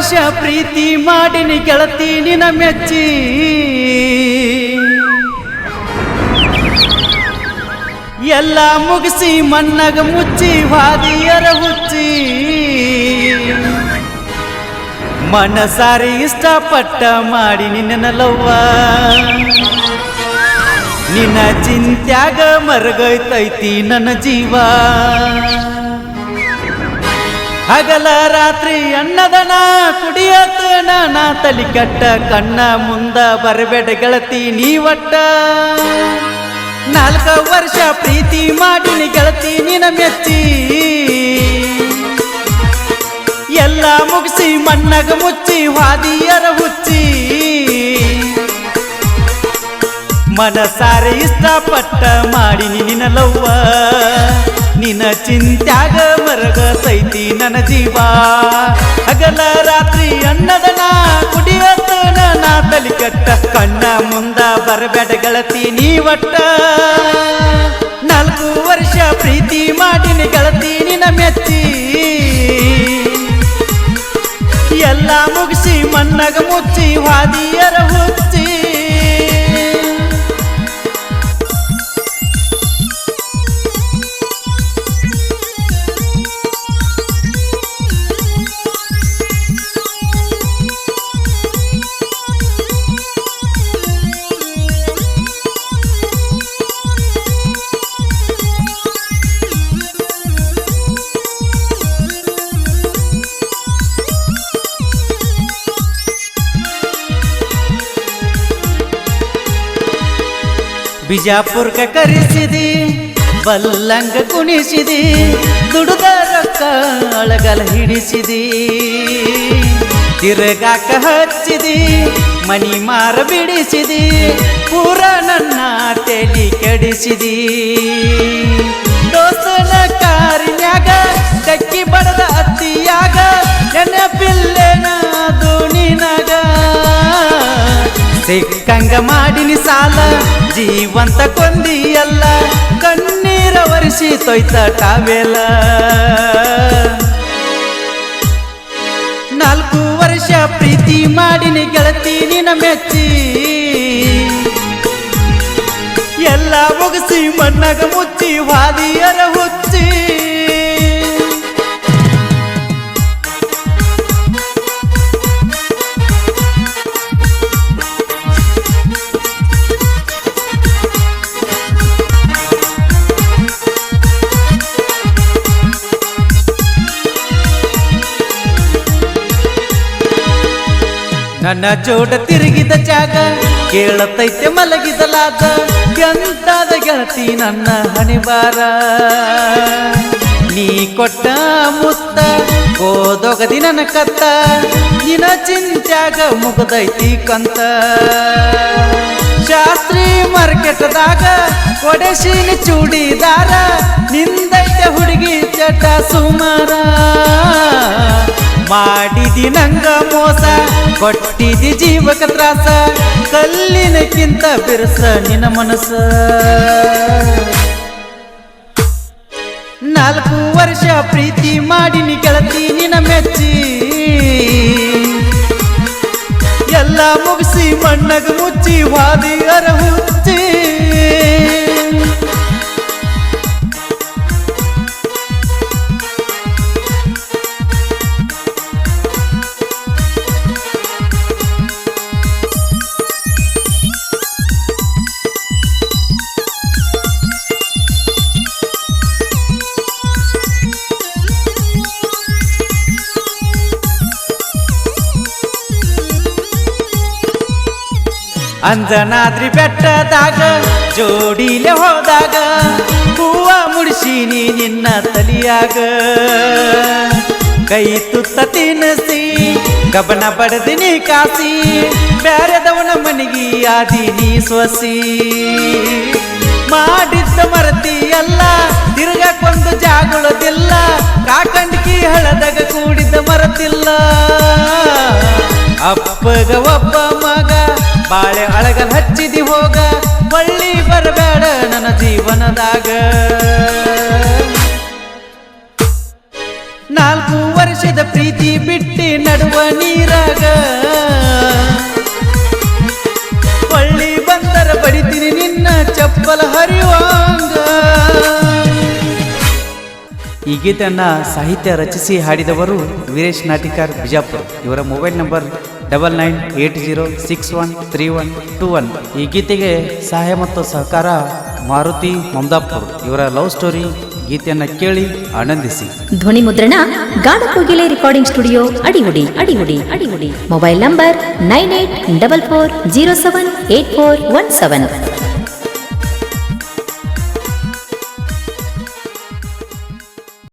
ವರ್ಷ ಪ್ರೀತಿ ಮಾಡಿನಿ ಗೆಳತಿ ನಿನ ಮೆಚ್ಚಿ ಎಲ್ಲ ಮುಗಿಸಿ ಮಣ್ಣಗ ಮುಚ್ಚಿ ವಾದಿಯರ ಹುಚ್ಚಿ. ಮನಸಾರಿ ಇಷ್ಟಪಟ್ಟ ಮಾಡಿ ನಿನ್ನ ಲವ್ವ ನಿನ್ನ ಚಿಂತ್ಯಾಗ ಮರಗೈತೈತಿ ನನ್ನ ಜೀವ. ಹಗಲ ರಾತ್ರಿ ಅನ್ನದನ ಕುಡಿಯತನ ನಾ ತಲಿ ಕಟ್ಟ ಕಣ್ಣ ಮುಂದ ಬರಬೇಡ ಗೆಳತಿ ನೀವಟ್ಟ. ನಾಲ್ಕ ವರ್ಷ ಪ್ರೀತಿ ಮಾಡಿನಿ ಗೆಳತಿ ನಿನ ಮೆಚ್ಚಿ. ಎಲ್ಲ ಮುಗಿಸಿ ಮಣ್ಣಗ ಮುಚ್ಚಿ, ವಾದಿಯರ ಹುಚ್ಚಿ. ಮನಸಾರೆ ಇಷ್ಟಪಟ್ಟ ಮಾಡಿನಿ ನಿನ್ನ ಲವ್ವ. ನಿನ್ನ ಚಿಂತ್ಯಾಗ ಮರಗ ಸೈತಿ ನನ್ನ ಜೀವ. ಹಗಲ ರಾತ್ರಿ ಅನ್ನದನ ಕುಡಿಯತನ, ನಾ ತಲಿ ಕಟ್ಟ ಕಣ್ಣ ಮುಂದ ಬರಬೇಡ ಗೆಳತಿ ನೀ ಒಟ್ಟ ನಾಲ್ಕು ವರ್ಷ ಪ್ರೀತಿ ಮಾಡಿನಿ ಗೆಳತಿ ನಿನ್ನ ಮೆತ್ತಿ ಎಲ್ಲ ಮುಗಿಸಿ ಮಣ್ಣಗ ಮುಚ್ಚಿ ವಾದಿಯರ ಹುಚ್ಚಿ. ಬಿಜಾಪುರ್ಕ ಕರೆಸಿದಿ, ಬಲ್ಲಂಗ ಕುಣಿಸಿದಿ ದುಡುದ ರೊಕ್ಕ ಅಳಗಲ ಹಿಡಿಸಿದಿ. ತಿರುಗಾಕ ಹಚ್ಚಿದಿ, ಮನಿ ಮಾರ ಬಿಡಿಸಿದಿ, ಪೂರ ನನ್ನ ತೆಲಿ ಕೆಡಿಸಿದಿ. ದೋಸ್ತನ ಕಾರಿನ್ಯಾಗ ಕಕ್ಕಿ ಬಡದ ಸಿಕ್ಕಂಗ ಮಾಡಿನಿ ಸಾಲ. ಜೀವಂತ ಕೊಂದಿಯಲ್ಲ, ಕಣ್ಣೀರ ಒರೆಸಿ ತೊಯ್ತ ಟಾವೆಲ. ನಾಲ್ಕು ವರ್ಷ ಪ್ರೀತಿ ಮಾಡಿನಿ ಗೆಳತಿ ನಿನ ಮೆಚ್ಚಿ. ಎಲ್ಲ ಮುಗಿಸಿ ಮಣ್ಣಗ ಮುಚ್ಚಿ ವಾದಿಯರ ನನ್ನ ಜೋಡ ತಿರುಗಿದ ಜಾಗ, ಕೇಳತೈತೆ ಮಲಗಿದಲಾದ ಎಂತಾದ ಗೆಳತಿ ನನ್ನ ಹಣಿಬಾರ ನೀ ಕೊಟ್ಟ ಮುತ್ತ ಓದೊಗದಿ ನನ್ನ ಕತ್ತ ನಿನ ಚಿಂತ್ಯಾಗ ಮುಗದೈತಿ ಕಂತ. ಶಾಸ್ತ್ರಿ ಮಾರ್ಕೆಟ್ದಾಗ ಒಡೆಶಿನ ಚೂಡಿದಾರ, ನಿಂದೈತೆ ಹುಡುಗಿ ಚಟ ಸುಮಾರ. ಮಾಡಿದಿ ನಂಗ ಮೋಸ, ಕೊಟ್ಟಿದಿ ಜೀವಕ ತ್ರಾಸ, ಕಲ್ಲಿನಕ್ಕಿಂತ ಬಿರುಸ ನಿನ್ನ ಮನಸ್ಸ. ನಾಲ್ಕು ವರ್ಷ ಪ್ರೀತಿ ಮಾಡಿನಿ ಗೆಳತಿ ನಿನ ಮೆಚ್ಚಿ. ಎಲ್ಲ ಮುಗಿಸಿ ಮಣ್ಣಗ ಮುಚ್ಚಿ ವಾದಿ ಹುಚ್ಚಿ ಅಂಜನಾದ್ರಿ ಬೆಟ್ಟದಾಗ, ಜೋಡಿಲೆ ಹೋದಾಗ, ಹೂವ ಮುಡಿಸೀನಿ ನಿನ್ನ ತಲಿಯಾಗ. ಕೈ ತುತ್ತ ತಿನ್ನಿಸಿ ಕಬನ ಬಡದಿನಿ ಕಾಸಿ, ಬ್ಯಾರೆದವನ ಮನಿಗಿ ಆದಿನಿ ಸ್ವಸಿ. ಮಾಡಿದ್ದ ಮರತಿ ಎಲ್ಲ ತಿರುಗಕ್ಕೊಂದು ಜಾಗುಳದಿಲ್ಲ, ಕಾಕಂಡ್ಕಿ ಹಳದಾಗ ಕೂಡಿದ್ದ ಮರತಿಲ್ಲ. ಅಪ್ಪಗ ಒಬ್ಬ ಮಗ ಬಾಳೆ ಅಳಗಲ್ ಹಚ್ಚಿದಿ ಹೋಗ, ಬಳ್ಳಿ ಬರಬೇಡ ನನ್ನ ಜೀವನದಾಗ. ನಾಲ್ಕು ವರ್ಷದ ಪ್ರೀತಿ ಬಿಟ್ಟಿ ನಡುವ ನೀರಾಗ. ಬಳ್ಳಿ ಬಂದರ ಬಡಿತೀನಿ ನಿನ್ನ ಚಪ್ಪಲ ಹರಿಯುವಂಗ ಈ ಗೀತೆಯನ್ನು ಸಾಹಿತ್ಯ ರಚಿಸಿ ಹಾಡಿದವರು ವೀರೇಶ್ ನಾಟಿಕಾರ್ ಬಿಜಾಪುರ್. ಇವರ mobile number double nine eight zero six one three one two one. ಈ ಗೀತೆಗೆ ಸಹಾಯ ಮತ್ತು ಸಹಕಾರ ಮಾರುತಿ ಮಮದಾಪುರ್ ಇವರ ಲವ್ ಸ್ಟೋರಿ ಗೀತೆಯನ್ನ ಕೇಳಿ ಆನಂದಿಸಿ. ಧ್ವನಿ ಮುದ್ರಣ ಗಾಡ ಕೋಗಿಲೆ recording studio Adigudi Adigudi Adigudi. Mobile number nine eight double four zero seven eight four one seven